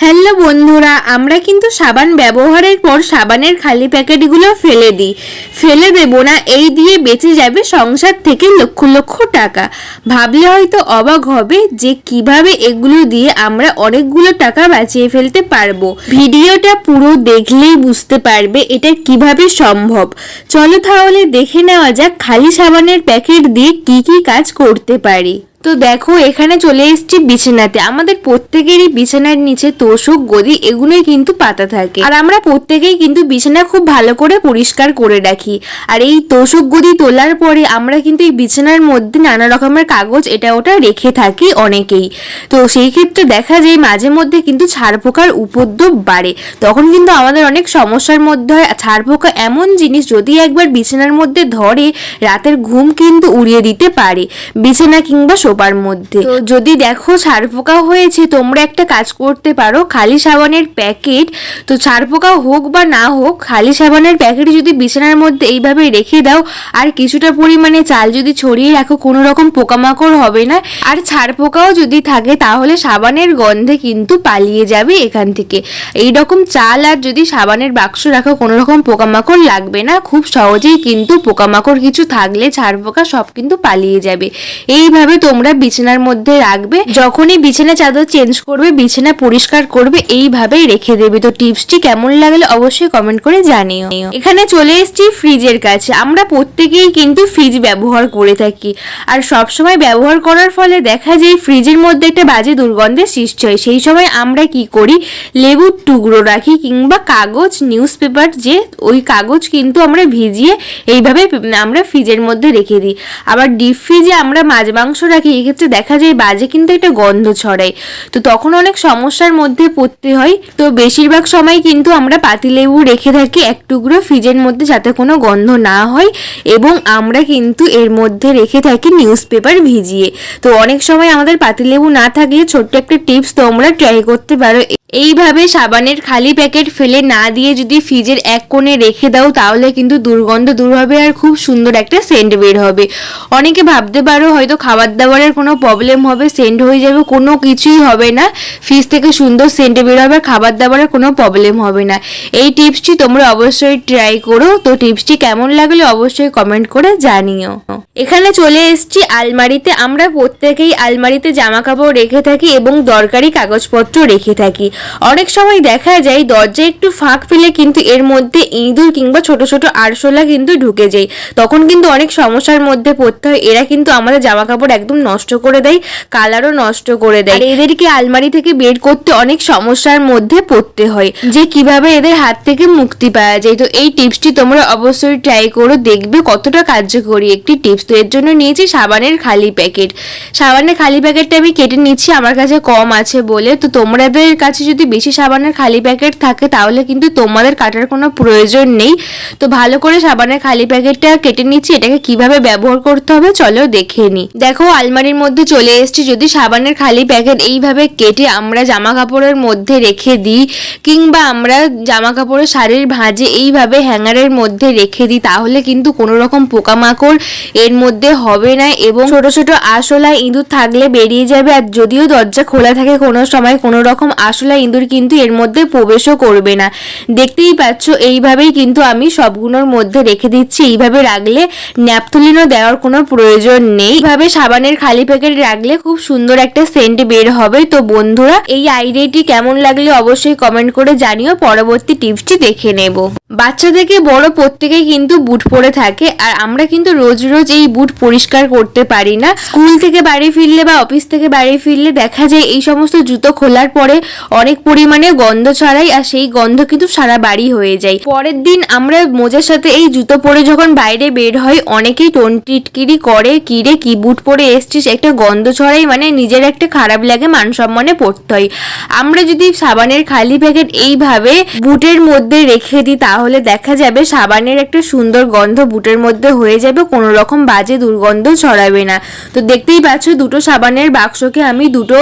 Hello বন্ধুরা, আমরা কিন্তু সাবান ব্যবহারের পর সাবানের খালি প্যাকেটগুলো ফেলে দিই। ফেলে দেবো না, এই দিয়ে বেঁচে যাবে সংসার থেকে লক্ষ লক্ষ টাকা। ভাবলে হয়তো অবাক হবে যে কীভাবে এগুলো দিয়ে আমরা অনেকগুলো টাকা বাঁচিয়ে ফেলতে পারব। ভিডিওটা পুরো দেখলেই বুঝতে পারবে এটা কীভাবে সম্ভব। চলো তাহলে দেখে নেওয়া যাক খালি সাবানের প্যাকেট দিয়ে কি কি কাজ করতে পারি। তো দেখো, এখানে চলে এসেছি বিছানাতে। আমাদের প্রত্যেকেরই বিছানার নিচে তোষক, গদি, এগুলোই কিন্তু পাতা থাকে। আর আমরা প্রত্যেকেই কিন্তু বিছানা খুব ভালো করে পরিষ্কার করে রাখি। আর এই তোষক, গদি তোলার পরে আমরা কিন্তু এই বিছানার মধ্যে নানা রকমের কাগজ এটা ওটা রেখে থাকি অনেকেই। তো সেই ক্ষেত্রে দেখা যায় মাঝে মধ্যে কিন্তু ছাড় পোকার উপদ্রব বাড়ে। তখন কিন্তু আমাদের অনেক সমস্যার মধ্যে হয়। ছাড় পোকা এমন জিনিস যদি একবার বিছানার মধ্যে ধরে, রাতের ঘুম কিন্তু উড়িয়ে দিতে পারে। বিছানা কিংবা সোপার মধ্যে। তো যদি দেখো ছাড় পোকা হয়েছে, তোমরা একটা কাজ করতে পারো, খালি সাবানের প্যাকেট, তো ছাড় পোকা হোক বা না হোক, খালি সাবানের প্যাকেট যদি বিছানার মধ্যে এইভাবে রেখে দাও, আর কিছুটা পরিমাণে চাল যদি ছড়িয়ে রাখো, কোনো রকম পোকামাকড় হবে না। আর ছাড় পোকাও যদি থাকে, তাহলে সাবানের গন্ধে কিন্তু পালিয়ে যাবে এখান থেকে। এই রকম চাল আর যদি সাবানের বাক্স রাখো, কোনো রকম পোকামাকড় লাগবে না। খুব সহজেই কিন্তু পোকামাকড় কিছু থাকলে ছাড় পোকা সব কিন্তু পালিয়ে যাবে। এইভাবে তোমরা বিছানার মধ্যে রাখবে। যখনই বিছানা চাদর চেঞ্জ করবে, বিছানা পরিষ্কার করবে, এইভাবেই রেখে দেবে। তো টিপসটি কেমন লাগলে অবশ্যই কমেন্ট করে জানিও। এখানে চলে এসেছি ফ্রিজের কাছে। আমরা প্রত্যেকেই কিন্তু ফ্রিজ ব্যবহার করে থাকি। আর সব সময় ব্যবহার করার ফলে দেখা যায় ফ্রিজের মধ্যে একটা বাজে দুর্গন্ধের সৃষ্টি হয়। সেই সময় আমরা কি করি? লেবুর টুকরো রাখি কিংবা কাগজ নিউজ পেপার যে ওই কাগজ কিন্তু আমরা ভিজিয়ে এইভাবে আমরা ফ্রিজের মধ্যে রেখে দিই। আবার ডিপ ফ্রিজে আমরা মাছ মাংস রাখি এক্ষেত্রে দেখা যায় বাজে কিন্তু একটা গন্ধ ছড়ায়। তো তখন অনেক সমস্যার মধ্যে পড়তে হয়। তো বেশিরভাগ সময় কিন্তু আমরা পাতিলেবু রেখে থাকি এক টুকরো ফ্রিজের মধ্যে যাতে কোনো গন্ধ না হয় এবং আমরা কিন্তু এর মধ্যে রেখে থাকি নিউজ পেপার ভিজিয়ে। তো অনেক সময় আমাদের পাতিলেবু না থাকলে ছোট্ট একটা টিপস তোমরা ট্রাই করতে পারো। এইভাবে সাবানের খালি প্যাকেট ফেলে না দিয়ে যদি ফ্রিজের এক কোণে রেখে দাও, তাহলে কিন্তু দুর্গন্ধ দূর হবে আর খুব সুন্দর একটা সেন্ট বের হবে। অনেকে ভাবতে পারো হয়তো খাবার দাবারের কোনো প্রবলেম হবে সেন্ড হয়ে যাবে, কোনো কিছুই হবে না। ফ্রিজ থেকে সুন্দর সেন্ট বের হবে খাবার দাবারের কোনো প্রবলেম হবে না। এই টিপসটি তোমরা অবশ্যই ট্রাই করো। তো টিপসটি কেমন লাগলে অবশ্যই কমেন্ট করে জানিও। এখানে চলে এসেছি আলমারিতে। আমরা প্রত্যেকেই আলমারিতে জামা কাপড় রেখে থাকি এবং দরকারি কাগজপত্র রেখে থাকি। অনেক সময় দেখা যায়, দরজায় একটু ফাঁক ফেলে কিন্তু এর মধ্যে ইঁদুর কিংবা ছোট ছোট আরশোলা কিন্তু ঢুকে যায়। তখন কিন্তু অনেক সমস্যার মধ্যে পড়তে হয়। এরা কিন্তু আমাদের জামা কাপড় একদম নষ্ট করে দেয় কালারও নষ্ট করে দেয়। এদেরকে আলমারি থেকে বের করতে অনেক সমস্যার মধ্যে পড়তে হয়, যে কীভাবে এদের হাত থেকে মুক্তি পাওয়া যায়। তো এই টিপসটি তোমরা অবশ্যই ট্রাই করো দেখবে কতটা কার্যকরী একটি টিপস। তো এর জন্য নিয়েছি সাবানের খালি প্যাকেট। সাবানের খালি প্যাকেটটা আমি কেটে নিচ্ছি, আমার কাছে কম আছে বলে। তো তোমাদের কাছে যদি বেশি সাবানের খালি প্যাকেট থাকে, তাহলে কিন্তু তোমাদের কাটার কোনো প্রয়োজন নেই। তো ভালো করে সাবানের খালি প্যাকেটটা কেটে নিচ্ছি, এটাকে কীভাবে ব্যবহার করতে হবে চলো দেখে নি। দেখো আলমারির মধ্যে চলে এসেছি। যদি সাবানের খালি প্যাকেট এইভাবে কেটে আমরা জামা কাপড়ের মধ্যে রেখে দিই, কিংবা আমরা জামা কাপড়ের শাড়ির ভাঁজে এইভাবে হ্যাঙ্গারের মধ্যে রেখে দিই, তাহলে কিন্তু কোনো রকম পোকামাকড় এর মধ্যে হবে না এবং ছোট ছোট আশলা ইঁদুর থাকলে বেরিয়ে যাবে। আর যদিও দরজা খোলা থাকে, কোনো সময় কোনো রকম আশলা ইঁদুর কিন্তু এর মধ্যে প্রবেশও করবে না। দেখতেই পাচ্ছ, এইভাবেই কিন্তু আমি সবগুলোর মধ্যে রেখে দিচ্ছি। এইভাবে রাখলে ন্যাপথলিনও দেওয়ার কোনো প্রয়োজন নেই। এইভাবে সাবানের খালি প্যাকেট রাখলে খুব সুন্দর একটা সেন্ট বের হবে। তো বন্ধুরা, এই আইডিয়াটি কেমন লাগলে অবশ্যই কমেন্ট করে জানিও। পরবর্তী টিপসটি দেখে নেব। বাচ্চা থেকে বড় প্রত্যেকেই কিন্তু বুট পরে থাকে আর আমরা কিন্তু রোজ রোজ এই বুট পরিষ্কার করতে পারি না। স্কুল থেকে বাড়ি ফিরলে বা অফিস থেকে বাড়ি ফিরলে দেখা যায় এই সমস্ত জুতো খোলার পরে অনেক পরিমাণে গন্ধ ছড়াই আর সেই গন্ধ কিন্তু সারা বাড়ি হয়ে যায়। পরের দিন আমরা মোজার সাথে এই জুতো পরে যখন বাইরে বের হয় অনেকেই টোন টিটকিরি করে কিরে কি বুট পরে এসছিস একটা গন্ধ ছড়াই মানে নিজের একটা খারাপ লাগে, মান সম্মানে পড়তে হয়। আমরা যদি সাবানের খালি প্যাকেট এইভাবে বুটের মধ্যে রেখে দিই, তাহলে দেখা যাবে সাবানের একটা সুন্দর গন্ধ বুটের মধ্যে হয়ে যাবে, কোনো রকম বাজে দুর্গন্ধ ছড়াবে না। তো দেখতেই পাচ্ছ, দুটো সাবানের বাক্সকে আমি দুটো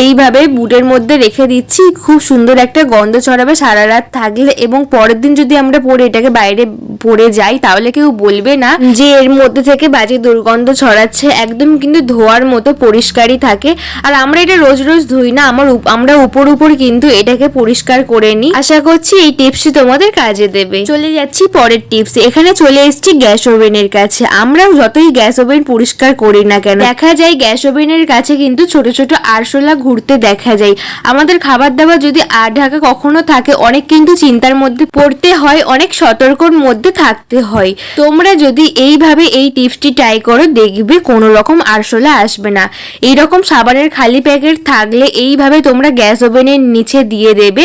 এইভাবে বুটের মধ্যে রেখে দিচ্ছি, খুব সুন্দর একটা গন্ধ ছড়াবে সারা রাত থাকলে এবং পরের দিন যদি আমরা পরে এটাকে বাইরে পরে যাই, তাহলে কেউ বলবে না যে এর মধ্যে থেকে বাজে দুর্গন্ধ ছড়াচ্ছে, একদম কিন্তু ধোয়ার মতো পরিষ্কারই থাকে। আর আমরা এটা রোজ রোজ ধুই না, আমার আমরা উপর উপর কিন্তু এটাকে পরিষ্কার করে নিই। আশা করছি এই টিপসই তোমাদের কাজে দেবে। চলে যাচ্ছি পরের টিপস। এখানে চলে এসেছি গ্যাস ওভেনের কাছে। আমরা যতই গ্যাস ওভেন পরিষ্কার করি না কেন, দেখা যায় গ্যাস ওভেনের কাছে কিন্তু ছোট ছোট আরশোলা ঘুরতে দেখা যায়। আমাদের খাবার দাবার যদি আর ঢাকা কখনো থাকে, অনেক কিন্তু চিন্তার মধ্যে পড়তে হয়, অনেক সতর্কর মধ্যে থাকতে হয়। তোমরা যদি এইভাবে এই টিপসটি ট্রাই করো, দেখবে কোনো রকম আরশোলা আসবে না। এই রকম সাবানের খালি প্যাকেট থাকলে এইভাবে তোমরা গ্যাস ওভেনের নিচে দিয়ে দেবে,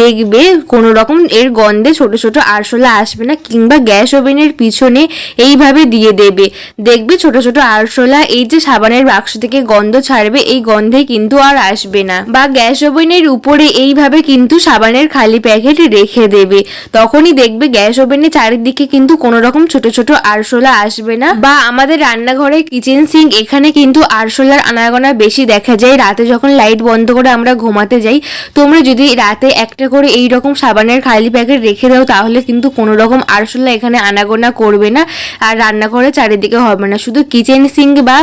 দেখবে কোনো রকম এর গন্ধে ছোট ছোট আরশোলা আসবে না কিংবা গ্যাস ওভেনের পিছনে এইভাবে দিয়ে দেবে। দেখবে ছোট ছোট আরশোলা এই যে সাবানের বাক্স থেকে গন্ধ ছাড়বে, এই গন্ধে কিন্তু আর আসবে না। বা গ্যাস ওভেনের উপরে এইভাবে কিন্তু সাবানের খালি প্যাকেট রেখে দেবে। তখনই দেখবে গ্যাস ওভেনের চারিদিকে কিন্তু কোনো রকম ছোট ছোট আরশোলা আসবে না। বা আমাদের রান্নাঘরে কিচেন সিঙ্ক এখানে কিন্তু আরশোলার আনাগোনা বেশি দেখা যায়। রাতে যখন লাইট বন্ধ করে আমরা ঘুমাতে যাই, তোমরা যদি রাতে একটা করে এই রকম সাবানের খালি প্যাকেট রেখে দাও, তাহলে কিন্তু কোনো রকম আরশোলা এখানে আনাগোনা করবে না আর রান্নাঘরে চারিদিকে হবে না। শুধু কিচেন সিঙ্ক বা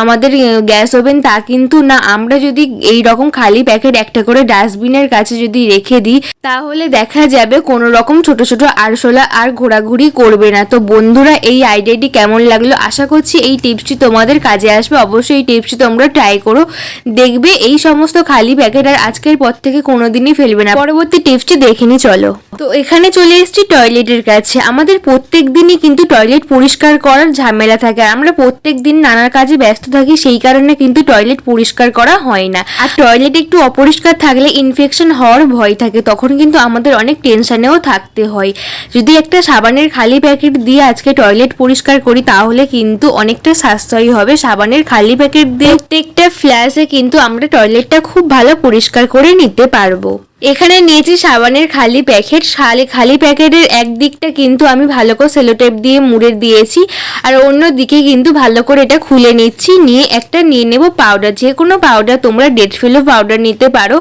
আমাদের গ্যাস ওভেন তা কিন্তু না। আমরা যদি এই রকম খালি প্যাকেট একটা করে ডাস্টবিনের কাছে যদি রেখে দিই, তাহলে দেখা যাবে কোনো রকম ছোট ছোট আরশোলা আর ঘোরাঘুরি করবে না। তো বন্ধুরা, এই আইডিয়াটি কেমন লাগল? আশা করছি এই টিপসটি তোমাদের কাজে আসবে। অবশ্যই এই টিপসটি তোমরা ট্রাই করো। দেখবে এই সমস্ত খালি প্যাকেট আর আজকের পর থেকে কোনোদিনই ফেলবে না। পরবর্তী টিপসটি দেখে নি, চলো। তো এখানে চলে এসেছি টয়লেটের কাছে। আমাদের প্রত্যেক দিনই কিন্তু টয়লেট পরিষ্কার করার ঝামেলা থাকে। আর আমরা প্রত্যেক দিন নানার কাজে ব্যস্ত থাকি, সেই কারণে কিন্তু টয়লেট পরিষ্কার করা হয় না। আর টয়লেট একটু অপরিষ্কার থাকলে ইনফেকশন হওয়ার ভয় থাকে। তখন কিন্তু আমাদের অনেক টেনশনেও থাকতে হয়। যদি একটা সাবানের খালি প্যাকেট দিয়ে আজকে টয়লেট পরিষ্কার করি, তাহলে কিন্তু অনেকটা সাশ্রয়ী হবে। সাবানের খালি প্যাকেট দিয়ে প্রত্যেকটা ফ্ল্যাশে কিন্তু আমরা টয়লেটটা খুব ভালো পরিষ্কার করে নিতে পারব। এখানে নিয়েছি সাবানের খালি প্যাকেট। খালি খালি প্যাকেটের এক দিকটা কিন্তু আমি ভালো করে সেলোটেপ দিয়ে মুড়ে দিয়েছি। আর অন্য দিকে কিন্তু ভালো করে এটা খুলে নিচ্ছি। নিয়ে একটা নিয়ে নেব পাউডার। যে কোনো পাউডার তোমরা ডেট ফেলো পাউডার নিতে পারো।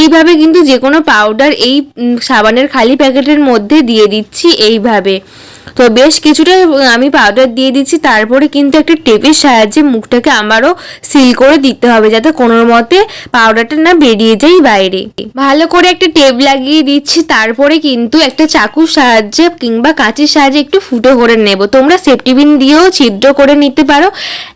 এইভাবে কিন্তু যে কোনো পাউডার এই সাবানের খালি প্যাকেটের মধ্যে দিয়ে দিচ্ছি এইভাবে। তো বেশ কিছুটা আমি পাউডার দিয়ে দিচ্ছি, তারপরে কিন্তু একটা টেপের সাহায্যে মুখটাকে আমারও সিল করে দিতে হবে, যাতে কোনো মতে পাউডারটা না বেরিয়ে যায় বাইরে। ভালো করে একটা টেপ লাগিয়ে দিচ্ছি, তারপরে কিন্তু একটা চাকুর সাহায্যে কিংবা কাঁচির সাহায্যে একটু ফুটো করে নেব। তোমরা সেফটি বিন দিয়েও ছিদ্র করে নিতে পারো।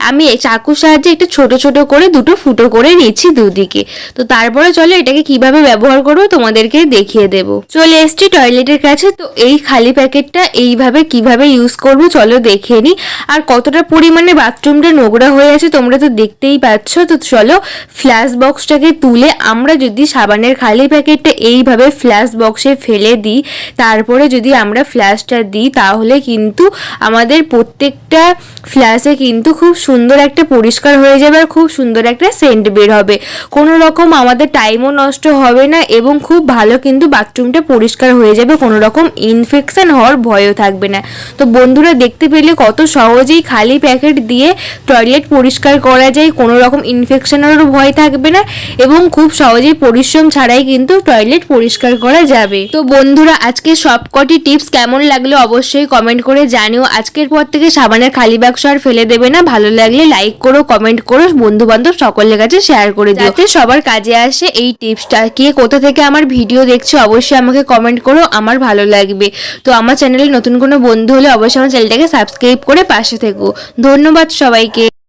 আমি চাকুর সাহায্যে একটু ছোট ছোট করে দুটো ফুটো করে নিচ্ছি দুদিকে। তো তারপরে চলো এটাকে কীভাবে ব্যবহার করব তোমাদেরকে দেখিয়ে দেব। চলে এসছি টয়লেটের কাছে, তো এই খালি প্যাকেটটা এইভাবে কীভাবে ইউজ করব, চলো দেখে নি। আর কতটা পরিমাণে বাথরুমটা নোংরা হয়ে আছে তোমরা তো দেখতেই পাচ্ছ। তো চলো ফ্ল্যাশ বক্সটাকে তুলে আমরা যদি সাবানের খালি প্যাকেটটা এইভাবে ফ্ল্যাশ বক্সে ফেলে দিই, তারপরে যদি আমরা ফ্ল্যাশটা দিই, তাহলে কিন্তু আমাদের প্রত্যেকটা ফ্ল্যাশে কিন্তু খুব সুন্দর একটা পরিষ্কার হয়ে যাবে আর খুব সুন্দর একটা সেন্ট বের হবে। কোনো রকম আমাদের টাইমও নষ্ট হবে না এবং খুব ভালো কিন্তু বাথরুমটা পরিষ্কার হয়ে যাবে, কোনো রকম ইনফেকশন হওয়ার ভয়ও থাকবে না। তো বন্ধুরা দেখতে পেলে কত সহজেই খালি প্যাকেট দিয়ে টয়লেট পরিষ্কার করা যায়, কোনো রকম ইনফেকশনেরও ভয় থাকবে না এবং খুব সহজেই পরিশ্রম ছাড়াই কিন্তু টয়লেট পরিষ্কার করা যাবে। তো বন্ধুরা আজকে সবকটি টিপস কেমন লাগল অবশ্যই কমেন্ট করে জানিও। আজকের পর থেকে সাবানের খালি বাক্স আর ফেলে দেবে না। ভালো লাগলে লাইক করো কমেন্ট করো বন্ধু বান্ধব সকলের কাছে শেয়ার করে দিও। যাতে সবার কাজে আসে এই টিপসটা কে কোথা থেকে আমার ভিডিও দেখছ অবশ্যই আমাকে কমেন্ট করো, আমার ভালো লাগবে। তো আমার চ্যানেলে নতুন কোনো বন্ধু হলে অবশ্যই আমার চ্যানেলটাকে সাবস্ক্রাইব করে পাশে থেকো। ধন্যবাদ সবাইকে।